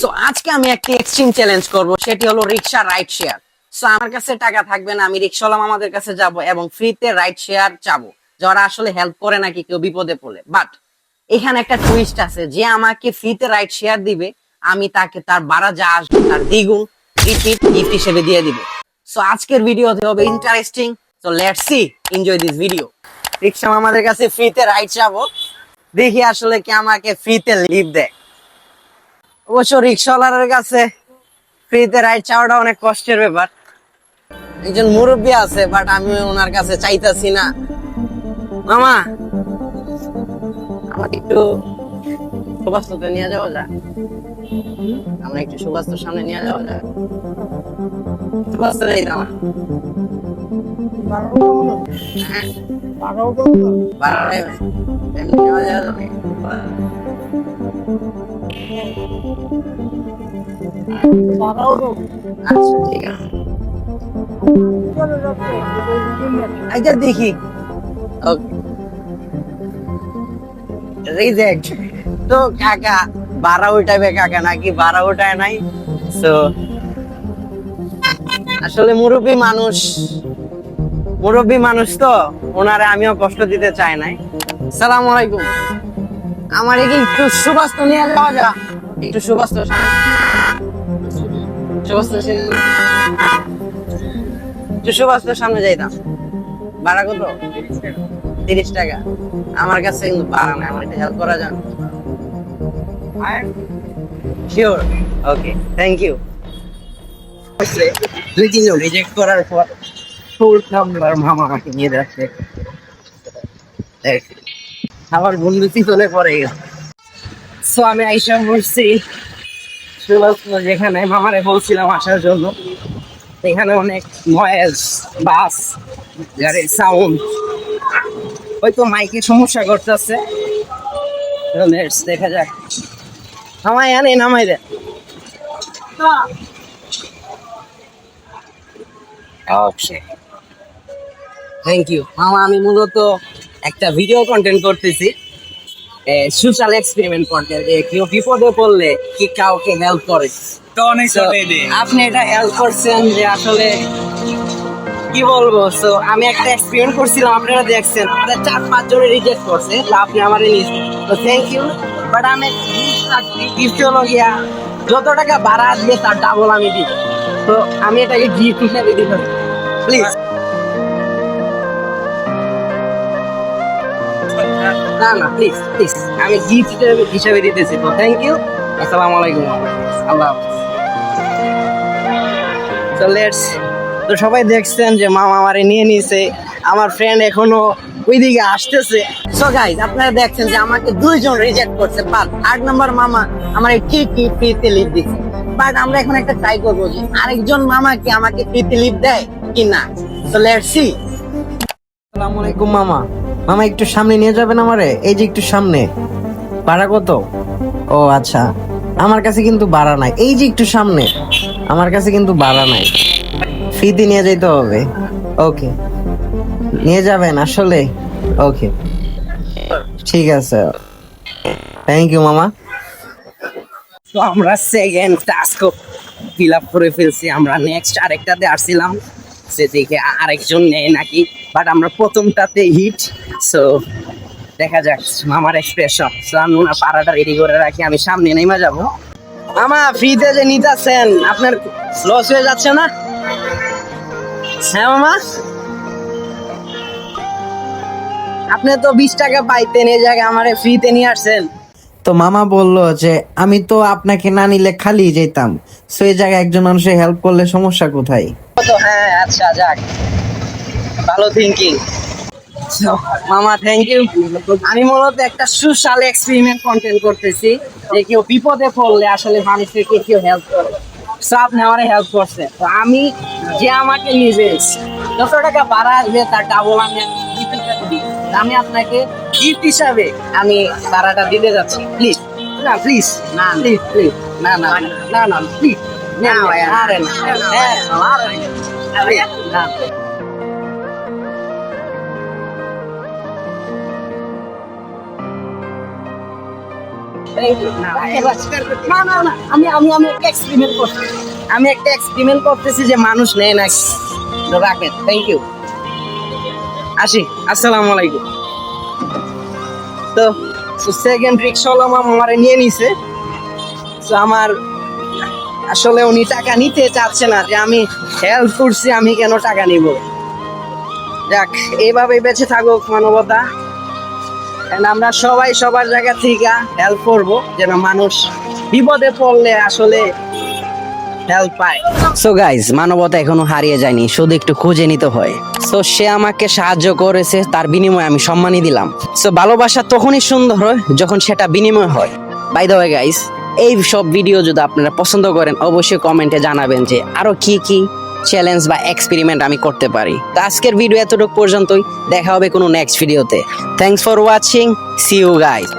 So আজকে আমি একটি এক্সট্রিম চ্যালেঞ্জ করব, সেটি হলো রিক্সা রাইড শেয়ার সো আমার কাছে টাকা থাকবে না, আমি রিক্সাওয়ালা আমাদের কাছে যাব এবং ফ্রিতে রাইড শেয়ার চাবো। যারা আসলে হেল্প করে নাকি কেউ বিপদে পড়লে। বাট এখানে একটা টুইস্ট আছে, যে আমাকে ফ্রিতে রাইড শেয়ার দিবে, আমি তাকে তার বাড়া যা আসবে, তার দ্বিগুণ রিপিট গিফট হিসেবে দিয়ে দিব। সো আজকের ভিডিওতে হবে interesting so let's see enjoy this video রিক্সা আমাদের কাছে ফ্রিতে রাইড চাবো। দেখি আসলে কি আমাকে ফ্রিতে লিভ দেয়। অবশ্য রিক্সাওয়ালার কাছে ফ্রিতে রাইড চাওয়াটা অনেক কষ্টের ব্যাপার। একজন মুরব্বী আছে বাট আমি ওনার কাছে চাইতাছি না। মামা, আমাকে একটু সুবাস্ততে নিয়ে যাওয়া যায় আমরা একটু সুবাস্তর সামনে নিয়ে যাওয়া যায় সুবাস্ত নেই আমার। হ্যাঁ। আচ্ছা দেখি। রিজেক্ট তো কাকা কাকা নাকি? নাই? তো আসলে মুরব্বী মানুষ মুরব্বী মানুষ তো, ওনারে আমিও কষ্ট দিতে চাই নাই। সালাম আলাইকুম। আমার কি একটু সুবাস্ত নিয়ে যাওয়া যা একটু সামনে যাইতাম। ভাড়া কত? তিরিশ টাকা। আমার কাছে কিন্তু ভাড়া নাই আমার একটু হেল্প করা যান। শিওর ওকে থ্যাংক ইউ দুই তিনজন। রিজেক্ট করার পর ফুল নাম্বার মামা আমাকে নিয়ে যাচ্ছে আমার বন্ধু চলে পড়ে গেছে। সো আমি আইসা সুবাস্ত যেখানে মামারে বলছিলাম আসার জন্য। এখানে অনেক নয়েজ বাস গাড়ির সাউন্ড হয়তো মাইকে সমস্যা করতেছে। দেখা যাক। নামাই আনে নামাই দে। থ্যাংক ইউ মামা, আমি মূলত একটা ভিডিও কন্টেন্ট করতেছি। সোশ্যাল এক্সপেরিমেন্ট কন্টেন্ট কেউ বিপদে পড়লে কি কাউকে হেল্প করে? তো অনেক আপনি এটা হেল্প করছেন যে আসলে কি বলব? তো আমি একটা এক্সপেরিমেন্ট করছিলাম আপনারা দেখছেন আমাদের চার পাঁচ জনে রিজেক্ট করছে তো আপনি আমার নিয়েছেন তো থ্যাংক ইউ বাট আমি গিফট হলো গিয়া যত টাকা ভাড়া আসবে তার ডাবল আমি দিব। তো আমি এটাকে গিফট হিসেবে দিব। প্লিজ না না প্লিজ প্লিজ আমি গিফট হিসেবে দিতেছি, তো থ্যাংক ইউ আসসালামু আলাইকুম আল্লাহ তো লেটস তো সবাই দেখছেন যে মামা আমারে নিয়ে নিয়েছে আমার ফ্রেন্ড এখনও ওইদিকে আসতেছে। সো গাইজ আপনারা দেখছেন যে আমাকে দুইজন রিজেক্ট করছে বাট আট নম্বর মামা আমার কি কি ফ্রিতে লিভ দিচ্ছে বাট আমরা এখন একটা ট্রাই করব যে আরেকজন মামা কি আমাকে ফ্রিতে লিভ দেয় কি না তো লেটস সি আসসালামু আলাইকুম মামা। মামা একটু সামনে নিয়ে যাবেন আমারে? এই যে একটু সামনে। ভাড়া কত? ও আচ্ছা। আমার কাছে কিন্তু ভাড়া নাই। এই যে একটু সামনে আমার কাছে কিন্তু ভাড়া নাই। ফ্রিতে নিয়ে যেতে হবে। ওকে। নিয়ে যাবেন আসলে? ওকে। ঠিক আছে। থ্যাংক ইউ মামা। তো আমরা সেকেন্ড টাস্ক ফিল আপ করে ফেলছি। আমরা নেক্সট আরেকটাতে আসছিলাম। সে দেখে আরেকজন নেয় নাকি? বাট আমরা প্রথমটাতে হিট সো দেখা যাক মামার এক্সপ্রেশন আমি ওনার পাড়াটা রেডি করে রাখি আমি সামনে নেমে যাব। মামা ফ্রিতে যে নিতেছেন আপনার লস হয়ে যাচ্ছে না? হ্যাঁ মামা? আপনি তো বিশ টাকা পাইতেন এই জায়গায় আমারে ফ্রিতে নিয়ে আসছেন। তো মামা বলল যে আমি তো আপনাকে না নিলে খালি যেতাম। সো এই জায়গায় একজন মানুষের হেল্প করলে সমস্যা কোথায়? তো হ্যাঁ আচ্ছা যাক। ভালো থিঙ্কিং মামা থ্যাংক ইউ আমি মূলত একটা সোশ্যাল এক্সপেরিমেন্ট কন্টেন্ট করতেছি যে কেউ বিপদে পড়লে আসলে মানুষকে কেউ হেল্প করে সো আপনি আমার হেল্প করছে তো আমি যে আমাকে নিবে যত টাকা ভাড়া আসবে তার ডাবল আমি। আমি আপনাকে গিফট হিসাবে আমি ভাড়াটা দিতে যাচ্ছি প্লিজ না প্লিজ না প্লিজ প্লিজ না না না না প্লিজ না আরে না হ্যাঁ আরে না আমি আমি আমি একটা এক্সপেরিমেন্ট করছি আমি একটা এক্সপেরিমেন্ট করতেছি যে মানুষ নেয় না তো রাখেন থ্যাংক ইউ আসি, আসসালামু আলাইকুম। তো সেকেন্ড রিক্সাওয়ালা মামা আমারে নিয়ে নিছে। তো আমার, আসলে উনি টাকা নিতে চাচ্ছে না যে আমি হেল্প করছি, আমি কেন টাকা নিব? যাক এইভাবে বেঁচে থাকুক মানবতা। আমরা সবাই সবার জায়গা থেকে হেল্প করব, যেন মানুষ বিপদে পড়লে আসলে হেল্প পায়। সো গাইজ মানবতা এখনও হারিয়ে যায়নি, শুধু একটু খুঁজে নিতে হয়। সো সে আমাকে সাহায্য করেছে, তার বিনিময়ে আমি সম্মানই দিলাম। সো ভালোবাসা তখনই সুন্দর হয় যখন সেটা বিনিময় হয়। বাই দ্য ওয়ে গাইস এই সব ভিডিও যদি আপনারা পছন্দ করেন, অবশ্যই কমেন্টে জানাবেন যে আরও কি কি চ্যালেঞ্জ বা এক্সপেরিমেন্ট আমি করতে পারি। তো আজকের ভিডিও এতটুকু পর্যন্তই। দেখা হবে কোনো নেক্সট ভিডিওতে thanks for watching see you guys